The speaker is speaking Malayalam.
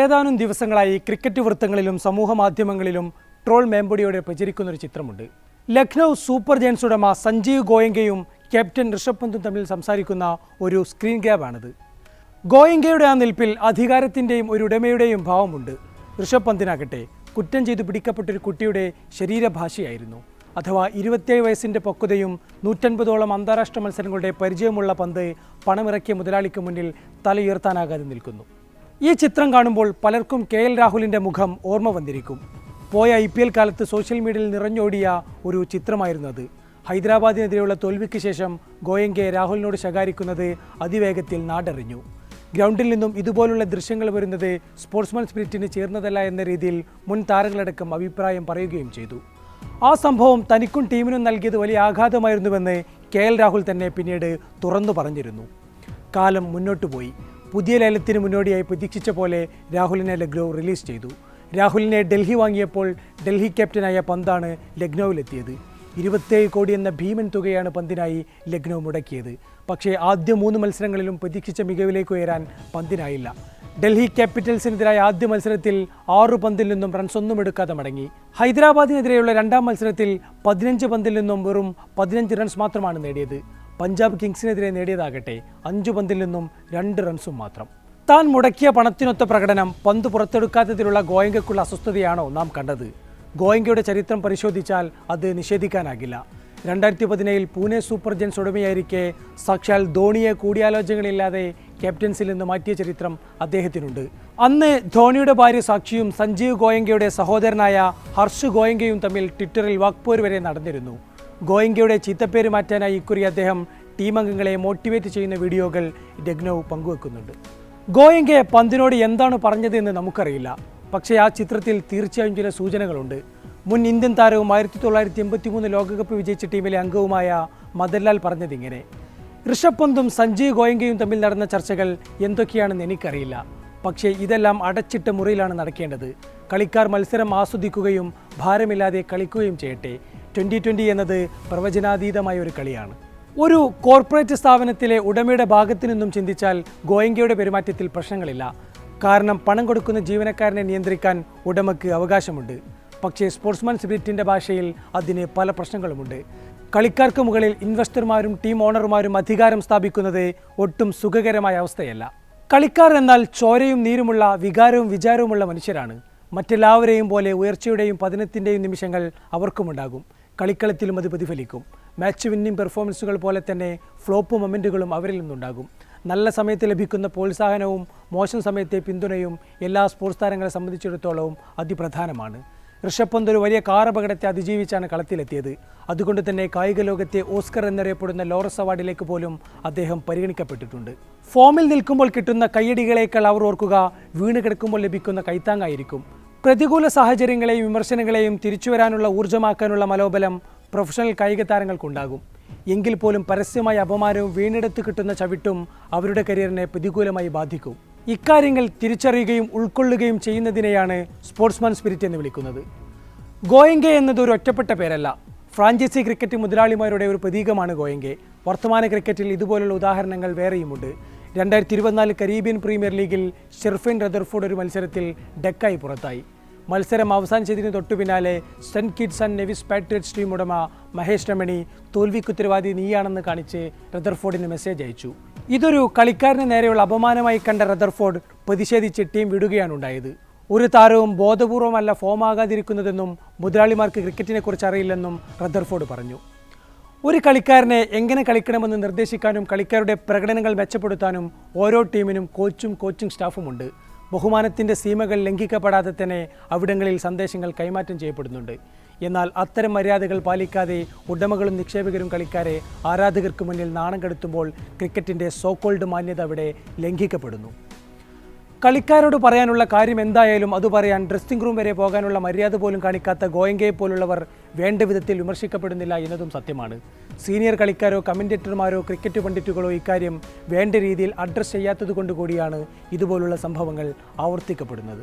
ഏതാനും ദിവസങ്ങളായി ക്രിക്കറ്റ് വൃത്തങ്ങളിലും സമൂഹ മാധ്യമങ്ങളിലും ട്രോൾ മേമ്പൊടിയോടെ പ്രചരിക്കുന്ന ഒരു ചിത്രമുണ്ട്. ലക്നൗ സൂപ്പർ ജയൻസ് ഉടമ സഞ്ജീവ് ഗോയങ്കയും ക്യാപ്റ്റൻ ഋഷഭ് പന്തും തമ്മിൽ സംസാരിക്കുന്ന ഒരു സ്ക്രീൻ ഗ്യാബാണിത് ഗോയങ്കയുടെ ആ നിൽപ്പിൽ അധികാരത്തിന്റെയും ഒരു ഉടമയുടെയും ഭാവമുണ്ട്. ഋഷഭ് പന്തിനാകട്ടെ കുറ്റം ചെയ്ത് പിടിക്കപ്പെട്ട ഒരു കുട്ടിയുടെ ശരീരഭാഷയായിരുന്നു. അഥവാ ഇരുപത്തിയേഴ് വയസ്സിന്റെ പക്വതയും നൂറ്റൻപതോളം അന്താരാഷ്ട്ര മത്സരങ്ങളുടെ പരിചയമുള്ള പന്ത് പണമിറക്കിയ മുതലാളിക്ക് മുന്നിൽ തലയുയർത്താനാകാതെ നിൽക്കുന്നു. ഈ ചിത്രം കാണുമ്പോൾ പലർക്കും കെ എൽ രാഹുലിന്റെ മുഖം ഓർമ്മ വന്നിരിക്കും. പോയ ഐ പി എൽ കാലത്ത് സോഷ്യൽ മീഡിയയിൽ നിറഞ്ഞോടിയ ഒരു ചിത്രമായിരുന്നു അത്. ഹൈദരാബാദിനെതിരെയുള്ള തോൽവിക്ക് ശേഷം ഗോയങ്കെ രാഹുലിനോട് ശകാരിക്കുന്നത് അതിവേഗത്തിൽ നാടറിഞ്ഞു. ഗ്രൗണ്ടിൽ നിന്നും ഇതുപോലുള്ള ദൃശ്യങ്ങൾ വരുന്നത് സ്പോർട്സ്മാൻ സ്പിരിറ്റിന് ചേർന്നതല്ല എന്ന രീതിയിൽ മുൻ താരങ്ങളടക്കം അഭിപ്രായം പറയുകയും ചെയ്തു. ആ സംഭവം തനിക്കും ടീമിനും നൽകിയത് വലിയ ആഘാതമായിരുന്നുവെന്ന് കെ എൽ രാഹുൽ തന്നെ പിന്നീട് തുറന്നു പറഞ്ഞിരുന്നു. കാലം മുന്നോട്ടു പോയി പുതിയ ലേലത്തിന് മുന്നോടിയായി പ്രതീക്ഷിച്ച പോലെ രാഹുലിനെ ലഗ്നോ റിലീസ് ചെയ്തു. രാഹുലിനെ ഡൽഹി വാങ്ങിയപ്പോൾ ഡൽഹി ക്യാപ്റ്റനായ പന്താണ് ലക്നൌവിലെത്തിയത് ഇരുപത്തേഴ് കോടി എന്ന ഭീമൻ തുകയാണ് പന്തിനായി ലക്നൗ മുടക്കിയത്. പക്ഷേ ആദ്യ മൂന്ന് മത്സരങ്ങളിലും പ്രതീക്ഷിച്ച മികവിലേക്ക് ഉയരാൻ പന്തിനായില്ല. ഡൽഹി ക്യാപിറ്റൽസിനെതിരായ ആദ്യ മത്സരത്തിൽ ആറു പന്തിൽ നിന്നും റൺസ് ഒന്നും എടുക്കാതെ മടങ്ങി. ഹൈദരാബാദിനെതിരെയുള്ള രണ്ടാം മത്സരത്തിൽ പതിനഞ്ച് പന്തിൽ നിന്നും വെറും പതിനഞ്ച് റൺസ് മാത്രമാണ് നേടിയത്. പഞ്ചാബ് കിങ്സിനെതിരെ നേടിയതാകട്ടെ അഞ്ചു പന്തിൽ നിന്നും രണ്ട് റൺസും മാത്രം. താൻ മുടക്കിയ പണത്തിനൊത്ത പ്രകടനം പന്ത് പുറത്തെടുക്കാത്തതിലുള്ള ഗോയങ്കയ്ക്കുള്ള അസ്വസ്ഥതയാണോ നാം കണ്ടത്? ഗോയങ്കയുടെ ചരിത്രം പരിശോധിച്ചാൽ അത് നിഷേധിക്കാനാകില്ല. രണ്ടായിരത്തി പതിനേഴിൽ പൂനെ സൂപ്പർ ജെൻസ് ഉടമയായിരിക്കെ സാക്ഷാൽ ധോണിയെ കൂടിയാലോചനകളില്ലാതെ ക്യാപ്റ്റൻസിൽ നിന്ന് മാറ്റിയ ചരിത്രം അദ്ദേഹത്തിനുണ്ട്. അന്ന് ധോണിയുടെ ഭാര്യ സാക്ഷിയും സഞ്ജീവ് ഗോയങ്കയുടെ സഹോദരനായ ഹർഷ് ഗോയങ്കയും തമ്മിൽ ട്വിറ്ററിൽ വാക്പോര് വരെ നടന്നിരുന്നു. ഗോയങ്കയുടെ ചീത്തപ്പേര് മാറ്റാനായി ഇക്കുറി അദ്ദേഹം ടീം അംഗങ്ങളെ മോട്ടിവേറ്റ് ചെയ്യുന്ന വീഡിയോകൾ രഗ്നവ് പങ്കുവെക്കുന്നുണ്ട്. ഗോയങ്കയെ പന്തിനോട് എന്താണ് പറഞ്ഞതെന്ന് നമുക്കറിയില്ല. പക്ഷേ ആ ചിത്രത്തിൽ തീർച്ചയായും ചില സൂചനകളുണ്ട്. മുൻ ഇന്ത്യൻ താരവും ആയിരത്തി തൊള്ളായിരത്തി എൺപത്തി മൂന്ന് ലോകകപ്പ് വിജയിച്ച ടീമിലെ അംഗവുമായ മദൻലാൽ പറഞ്ഞതിങ്ങനെ ഋഷഭ് പന്തും സഞ്ജയ് ഗോയങ്കയും തമ്മിൽ നടന്ന ചർച്ചകൾ എന്തൊക്കെയാണെന്ന് എനിക്കറിയില്ല. പക്ഷേ ഇതെല്ലാം അടച്ചിട്ട മുറിയിലാണ് നടക്കേണ്ടത്. കളിക്കാർ മത്സരം ആസ്വദിക്കുകയും ഭാരമില്ലാതെ കളിക്കുകയും ചെയ്യട്ടെ. ട്വന്റി ട്വന്റി എന്നത് പ്രവചനാതീതമായ ഒരു കളിയാണ്. ഒരു കോർപ്പറേറ്റ് സ്ഥാപനത്തിലെ ഉടമയുടെ ഭാഗത്തു നിന്നും ചിന്തിച്ചാൽ ഗോയങ്കയുടെ പെരുമാറ്റത്തിൽ പ്രശ്നങ്ങളില്ല. കാരണം പണം കൊടുക്കുന്ന ജീവനക്കാരനെ നിയന്ത്രിക്കാൻ ഉടമയ്ക്ക് അവകാശമുണ്ട്. പക്ഷേ സ്പോർട്സ്മാൻ സ്പിരിറ്റിന്റെ ഭാഷയിൽ അതിന് പല പ്രശ്നങ്ങളുമുണ്ട്. കളിക്കാർക്ക് മുകളിൽ ഇൻവെസ്റ്റർമാരും ടീം ഓണർമാരും അധികാരം സ്ഥാപിക്കുന്നത് ഒട്ടും സുഖകരമായ അവസ്ഥയല്ല. കളിക്കാർ എന്നാൽ ചോരയും നീരുമുള്ള വികാരവും വിചാരവുമുള്ള മനുഷ്യരാണ്. മറ്റെല്ലാവരെയും പോലെ ഉയർച്ചയുടെയും പതനത്തിന്റെയും നിമിഷങ്ങൾ അവർക്കുമുണ്ടാകും. കളിക്കളത്തിലും അത് പ്രതിഫലിക്കും. മാച്ച് വിന്നിംഗ് പെർഫോമൻസുകൾ പോലെ തന്നെ ഫ്ലോപ്പ് മൊമെന്റുകളും അവരിൽ നിന്നുണ്ടാകും. നല്ല സമയത്ത് ലഭിക്കുന്ന പ്രോത്സാഹനവും മോശം സമയത്തെ പിന്തുണയും എല്ലാ സ്പോർട്സ് താരങ്ങളെ സംബന്ധിച്ചിടത്തോളവും അതിപ്രധാനമാണ്. ഋഷഭ് പന്ത് ഒരു വലിയ കാർ അപകടത്തെ അതിജീവിച്ചാണ് കളത്തിലെത്തിയത്. അതുകൊണ്ട് തന്നെ കായിക ലോകത്തെ ഓസ്കർ എന്നറിയപ്പെടുന്ന ലോറസ് അവാർഡിലേക്ക് പോലും അദ്ദേഹം പരിഗണിക്കപ്പെട്ടിട്ടുണ്ട്. ഫോമിൽ നിൽക്കുമ്പോൾ കിട്ടുന്ന കയ്യടികളേക്കാൾ അവർ ഓർക്കുക വീണ് കിടക്കുമ്പോൾ ലഭിക്കുന്ന കൈത്താങ്ങായിരിക്കും. പ്രതികൂല സാഹചര്യങ്ങളെയും വിമർശനങ്ങളെയും തിരിച്ചുവരാനുള്ള ഊർജമാക്കാനുള്ള മനോബലം പ്രൊഫഷണൽ കായിക താരങ്ങൾക്കുണ്ടാകും എങ്കിൽ പോലും പരസ്യമായ അപമാനവും വീണെടുത്ത് കിട്ടുന്ന ചവിട്ടും അവരുടെ കരിയറിനെ പ്രതികൂലമായി ബാധിക്കും. ഇക്കാര്യങ്ങൾ തിരിച്ചറിയുകയും ഉൾക്കൊള്ളുകയും ചെയ്യുന്നതിനെയാണ് സ്പോർട്സ്മാൻ സ്പിരിറ്റ് എന്ന് വിളിക്കുന്നത്. ഗോയങ്കെ എന്നത് ഒരു ഒറ്റപ്പെട്ട പേരല്ല. ഫ്രാഞ്ചൈസി ക്രിക്കറ്റ് മുതലാളിമാരുടെ ഒരു പ്രതീകമാണ് ഗോയങ്കെ. വർത്തമാന ക്രിക്കറ്റിൽ ഇതുപോലുള്ള ഉദാഹരണങ്ങൾ വേറെയുമുണ്ട്. രണ്ടായിരത്തി ഇരുപത്തിനാല് കരീബിയൻ പ്രീമിയർ ലീഗിൽ ഷെർഫിൻ റദർഫോർഡ് ഒരു മത്സരത്തിൽ ഡെക്കായി പുറത്തായി. മത്സരം അവസാനിച്ചതിന് തൊട്ടു പിന്നാലെ Saint Kitts and Nevis Patriots team ഉടമ മഹേഷ് രമണി തോൽവിക്കുത്തരവാദി നീയാണെന്ന് കാണിച്ച് റദർഫോർഡിന് മെസ്സേജ് അയച്ചു. ഇതൊരു കളിക്കാരന് നേരെയുള്ള അപമാനമായി കണ്ട റദർഫോർഡ് പ്രതിഷേധിച്ച് ടീം വിടുകയാണ് ഉണ്ടായത്. ഒരു താരവും ബോധപൂർവമല്ല ഫോമാകാതിരിക്കുന്നതെന്നും മുതലാളിമാർക്ക് ക്രിക്കറ്റിനെക്കുറിച്ച് അറിയില്ലെന്നും റദർഫോർഡ് പറഞ്ഞു. ഒരു കളിക്കാരനെ എങ്ങനെ കളിക്കണമെന്ന് നിർദ്ദേശിക്കാനും കളിക്കാരുടെ പ്രകടനങ്ങൾ മെച്ചപ്പെടുത്താനും ഓരോ ടീമിനും കോച്ചും കോച്ചിങ് സ്റ്റാഫുമുണ്ട് ബഹുമാനത്തിന്റെ സീമകൾ ലംഘിക്കപ്പെടാതെ തന്നെ അവിടങ്ങളിൽ സന്ദേശങ്ങൾ കൈമാറ്റം ചെയ്യപ്പെടുന്നുണ്ട്. എന്നാൽ അത്തരം മര്യാദകൾ പാലിക്കാതെ ഉടമകളും നിക്ഷേപകരും കളിക്കാരെ ആരാധകർക്ക് മുന്നിൽ നാണം കെടുത്തുമ്പോൾ ക്രിക്കറ്റിന്റെ സോക്കോൾഡ് മാന്യത അവിടെ ലംഘിക്കപ്പെടുന്നു. കളിക്കാരോട് പറയാനുള്ള കാര്യം എന്തായാലും അത് പറയാൻ ഡ്രസ്സിംഗ് റൂം വരെ പോകാനുള്ള മര്യാദ പോലും കാണിക്കാത്ത ഗോയങ്കയെ പോലുള്ളവർ വേണ്ട വിധത്തിൽ വിമർശിക്കപ്പെടുന്നില്ല എന്നതും സത്യമാണ്. സീനിയർ കളിക്കാരോ കമന്റേറ്റർമാരോ ക്രിക്കറ്റ് പണ്ഡിറ്റുകളോ ഇക്കാര്യം വേണ്ട രീതിയിൽ അഡ്രസ്സ് ചെയ്യാത്തത് കൊണ്ടുകൂടിയാണ് ഇതുപോലുള്ള സംഭവങ്ങൾ ആവർത്തിക്കപ്പെടുന്നത്.